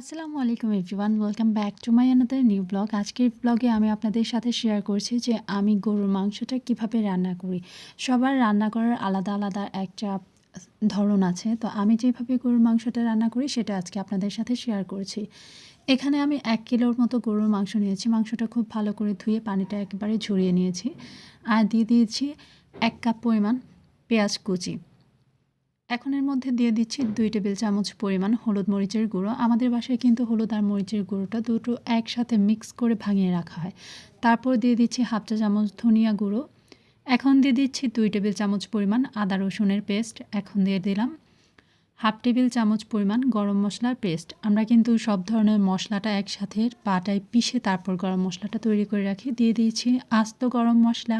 আসসালামু আলাইকুম everyone, welcome back to my another new blog. আজকের ব্লগে আমি আপনাদের সাথে শেয়ার করছি যে আমি গরুর মাংসটা কীভাবে রান্না করি। সবার রান্না করার আলাদা আলাদা একটা ধরন আছে। তো আমি যেভাবে গরুর মাংসটা রান্না করি, সেটা আজকে আপনাদের সাথে শেয়ার করছি। এখানে আমি এক কিলোর মতো গরুর মাংস নিয়েছি। মাংসটা খুব ভালো করে ধুয়ে পানিটা একেবারে ঝরিয়ে নিয়েছি। আর দিয়ে দিয়েছি এক কাপ পরিমাণ পেঁয়াজ কুচি। এখন এর মধ্যে দিয়ে দিচ্ছি দুই টেবিল চামচ পরিমাণ হলুদ মরিচের গুঁড়ো। আমাদের বাসায় কিন্তু হলুদ আর মরিচের গুঁড়োটা দুটো একসাথে মিক্স করে ভাঙিয়ে রাখা হয়। তারপর দিয়ে দিচ্ছি হাফ চা চামচ ধনিয়া গুঁড়ো। এখন দিয়ে দিচ্ছি দুই টেবিল চামচ পরিমাণ আদা রসুনের পেস্ট। এখন দিয়ে দিলাম হাফ টেবিল চামচ পরিমাণ গরম মশলার পেস্ট। আমরা কিন্তু সব ধরনের মশলাটা একসাথে পাটায় পিষে তারপর গরম মশলাটা তৈরি করে রাখি। দিয়ে দিয়েছি আস্ত গরম মশলা,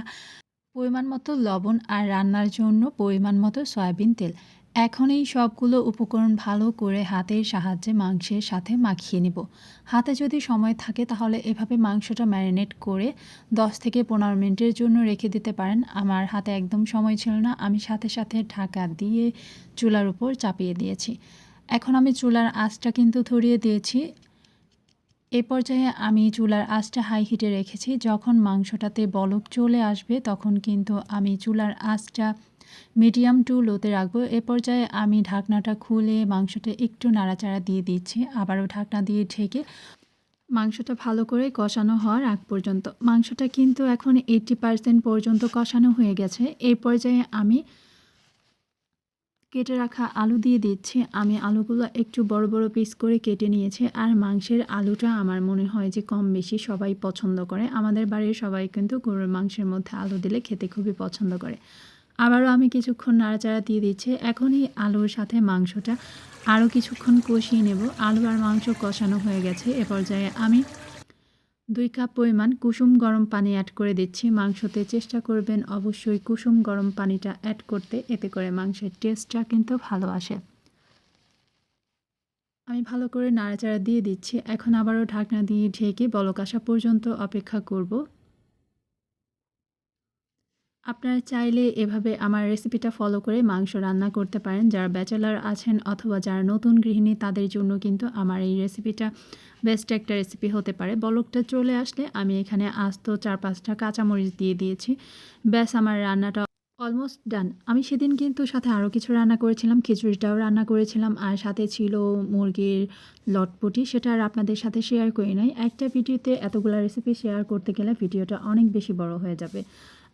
পরিমাণ মতো লবণ আর রান্নার জন্য পরিমাণ মতো সয়াবিন তেল। এখন এই সবগুলো উপকরণ ভালো করে হাতের সাহায্যে মাংসের সাথে মাখিয়ে নেব। হাতে যদি সময় থাকে তাহলে এভাবে মাংসটা ম্যারিনেট করে 10 থেকে পনেরো মিনিটের জন্য রেখে দিতে পারেন। আমার হাতে একদম সময় ছিল না। আমি সাথে সাথে ঢাকা দিয়ে চুলার উপর চাপিয়ে দিয়েছি। এখন আমি চুলার আঁচটা কিন্তু ধরিয়ে দিয়েছি। এ পর্যায়ে আমি চুলার আঁচটা হাই হিটে রেখেছি। যখন মাংসটাতে বলক চলে আসবে, তখন কিন্তু আমি চুলার আঁচটা মিডিয়াম টু লোতে রাখব। এ পর্যায়ে আমি ঢাকনাটা খুলে মাংসটা একটু নাড়াচাড়া দিয়ে দিচ্ছি। আবারও ঢাকনা দিয়ে ঢেকে মাংসটা ভালো করে কষানো হওয়ার আগ পর্যন্ত। মাংসটা কিন্তু এখন এইটি পার্সেন্ট পর্যন্ত কষানো হয়ে গেছে। এই পর্যায়ে আমি কেটে রাখা আলু দিয়ে দিচ্ছি। আমি আলুগুলো একটু বড় বড় পিস করে কেটে নিয়েছি। আর মাংসের আলুটা আমার মনে হয় যে কম বেশি সবাই পছন্দ করে। আমাদের বাড়ির সবাই কিন্তু গরুর মাংসের মধ্যে আলু দিলে খেতে খুবই পছন্দ করে। আবারও আমি কিছুক্ষণ নাড়াচাড়া দিয়ে দিচ্ছি। এখনই আলুর সাথে মাংসটা আরও কিছুক্ষণ কষিয়ে নেব। আলু আর মাংস কষানো হয়ে গেছে। এ পর্যায়ে আমি দুই কাপ পরিমাণ কুসুম গরম পানি অ্যাড করে দিচ্ছি। মাংসতে চেষ্টা করবেন অবশ্যই কুসুম গরম পানিটা অ্যাড করতে, এতে করে মাংসের টেস্টটা কিন্তু ভালো আসে। আমি ভালো করে নাড়াচাড়া দিয়ে দিচ্ছি। এখন আবারও ঢাকনা দিয়ে ঢেকে বলক আসা পর্যন্ত অপেক্ষা করব। আপনারা চাইলে এভাবে আমার রেসিপিটা ফলো করে মাংস রান্না করতে পারেন। যারা ব্যাচেলার আছেন অথবা যারা নতুন গৃহিণী, তাদের জন্য কিন্তু আমার এই রেসিপিটা বেস্ট একটা রেসিপি হতে পারে। বলকটা চলে আসলে আমি এখানে আস্ত চার পাঁচটা কাঁচামরিচ দিয়ে দিয়েছি। ব্যাস, আমার রান্নাটা অলমোস্ট ডান আমি সেদিন কিন্তু সাথে আরও কিছু রান্না করেছিলাম, খিচুড়িটাও রান্না করেছিলাম, আর সাথে ছিল মুরগির লটপটি। সেটা আর আপনাদের সাথে শেয়ার করি নাই। একটা ভিডিওতে এতগুলো রেসিপি শেয়ার করতে গেলে ভিডিওটা অনেক বেশি বড় হয়ে যাবে।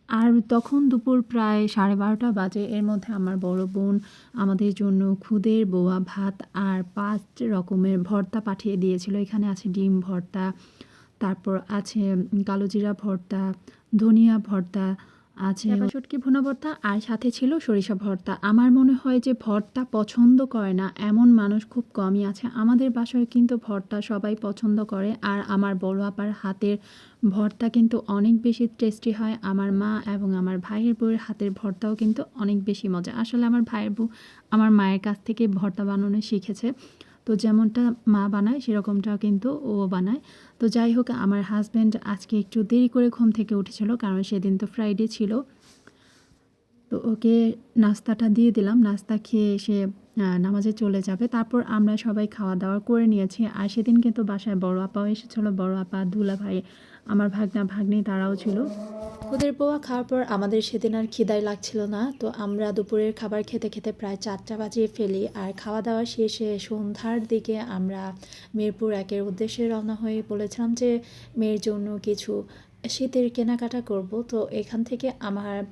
আর তখন দুপুর প্রায় সাড়ে বারোটা বাজে। এর মধ্যে আমার বড় বোন আমাদের জন্য খুদের বোয়া, ভাত আর পাঁচ রকমের ভর্তা পাঠিয়ে দিয়েছিল। এখানে আছে ডিম ভর্তা, তারপর আছে কালোজিরা ভর্তা, ধনিয়া ভর্তা আছে। শুটকি ভুনা ভর্তা আর সাথে ছিল সরিষা ভর্তা। আমার মনে হয় যে ভর্তা পছন্দ করে না, এমন মানুষ খুব কমই আছে। আমাদের বাসায় কিন্তু ভর্তা সবাই পছন্দ করে আর আমার বড় আপার হাতের ভর্তা কিন্তু অনেক বেশি টেস্টি হয়। আমার মা এবং আমার ভাইয়ের বউয়ের হাতের ভর্তাও কিন্তু অনেক বেশি মজা। আসলে আমার ভাইয়ের বউ আমার মায়ের কাছ থেকে ভর্তা বানানো শিখেছে। তো যেমনটা মা বানায় সেরকমটা কিন্তু ও বানায়। তো যাই হোক, আমার হাজব্যান্ড আজকে একটু দেরি করে ঘুম থেকে উঠেছিল, কারণ সেদিন তো ফ্রাইডে ছিল। তো ওকে নাস্তাটা দিয়ে দিলাম। নাস্তা খেয়ে এসে নামাজে চলে যাবে। তারপর আমরা সবাই খাওয়া দাওয়া করে নিয়েছি। আর সেদিন কিন্তু বাসায় বড় আপাও এসেছিল। বড় আপা, দুলা ভাই, আমার ভাগনা, ভাগ্নি তারাও ছিল। ওদের পোয়া খাওয়ার পর আমাদের সেদিন আর খিদাই লাগছিল না। তো আমরা দুপুরের খাবার খেতে খেতে প্রায় চারটা বাজিয়ে ফেলি। আর খাওয়া দাওয়া শেষে সন্ধ্যার দিকে আমরা মিরপুর একের উদ্দেশ্যে রওনা হয়ে বলেছিলাম যে, মেয়ের জন্য কিছু শীতের কেনাকাটা করব। তো এখান থেকে আমার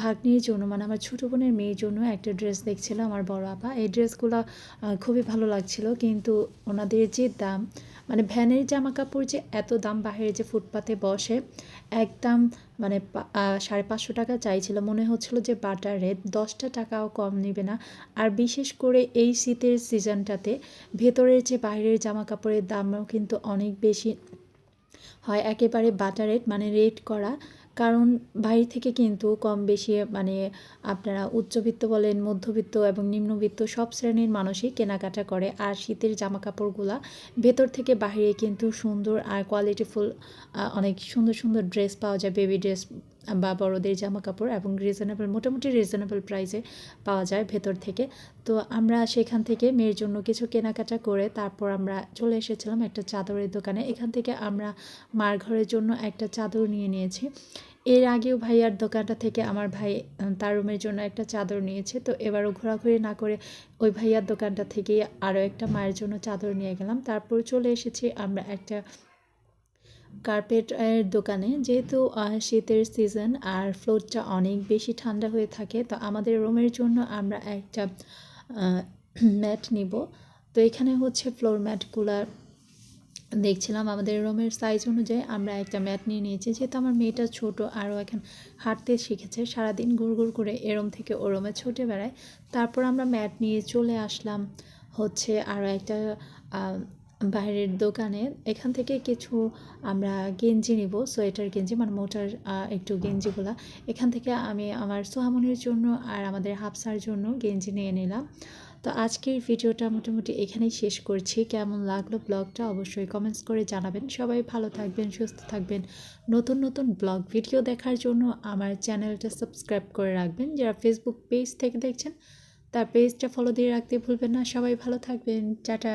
ভাগ্নির জন্য মানে আমার ছোটো বোনের মেয়ের জন্য একটা ড্রেস দেখছিল আমার বড় আপা। এই ড্রেসগুলো খুবই ভালো লাগছিল। কিন্তু ওনাদের যে দাম মানে ভ্যানের জামা কাপড় যে এত দাম বাহিরে যে ফুটপাতে বসে, একদম মানে সাড়ে পাঁচশো টাকা চাইছিল। মনে হচ্ছিল যে বাটার রেট দশটা টাকাও কম নেবে না। আর বিশেষ করে এই শীতের সিজনটাতে ভেতরের যে বাইরের জামা কাপড়ের দামও কিন্তু অনেক বেশি হয়। একেবারে বাটার রেট মানে রেট করা। কারণ বাইরে থেকে কিন্তু কম বেশি মানে আপনারা উচ্চবিত্ত বলেন, মধ্যবিত্ত এবং নিম্নবিত্ত সব শ্রেণির মানুষই কেনাকাটা করে। আর শীতের জামা কাপড়গুলা ভেতর থেকে বাহিরে কিন্তু সুন্দর আর কোয়ালিটিফুল অনেক সুন্দর সুন্দর ড্রেস পাওয়া যায় বেবি ড্রেস বা বড়দের জামা কাপড় এবং রিজনেবল মোটামুটি রিজনেবল প্রাইসে পাওয়া যায় ভেতর থেকে। তো আমরা সেখান থেকে মেয়ের জন্য কিছু কেনাকাটা করে তারপর আমরা চলে এসেছিলাম একটা চাদরের দোকানে। এখান থেকে আমরা মার ঘরের জন্য একটা চাদর নিয়ে নিয়েছি। এর আগেও ভাইয়ার দোকানটা থেকে আমার ভাই তার রুমের জন্য একটা চাদর নিয়েছে। তো এবারও ঘোরাঘুরি না করে ওই ভাইয়ার দোকানটা থেকে আরও একটা মায়ের জন্য চাদর নিয়ে গেলাম। তারপর চলে এসেছি আমরা একটা কার্পেট এর দোকানে, যেহেতু শীতের সিজন আর ফ্লোরটা অনেক বেশি ঠান্ডা হয়ে থাকে, তো আমাদের রুমের জন্য আমরা একটা ম্যাট নিব। তো এখানে হচ্ছে ফ্লোর ম্যাটগুলো দেখছিলাম। আমাদের রুমের সাইজ অনুযায়ী আমরা একটা ম্যাট নিয়ে নিয়েছি। যেহেতু আমার মেয়েটা ছোট, আরও এখন হাঁটতে শিখেছে, সারাদিন ঘুর ঘুর করে এরম থেকে ও রুমে ছুটে বেড়ায়। তারপর আমরা ম্যাট নিয়ে চলে আসলাম হচ্ছে আরও একটা বাইরের দোকানে, এখান থেকে কিছু আমরা গেঞ্জি নিব। সোয়েটার গেঞ্জি মানে মোটার একটু গেঞ্জিগুলা। এখান থেকে আমি আমার সোহামনির জন্য আর আমাদের হাফসার জন্য গেঞ্জি নিয়ে নিলাম। তো আজকের ভিডিওটা মোটামুটি এখানেই শেষ করছি। কেমন লাগল ব্লগটা অবশ্যই কমেন্টস করে জানাবেন। সবাই ভালো থাকবেন, সুস্থ থাকবেন। নতুন নতুন ব্লগ ভিডিও দেখার জন্য আমার চ্যানেলটা সাবস্ক্রাইব করে রাখবেন। যারা ফেসবুক পেজ থেকে দেখছেন, তার পেজটা ফলো দিয়ে রাখতে ভুলবেন না। সবাই ভালো থাকবেন। টাটা।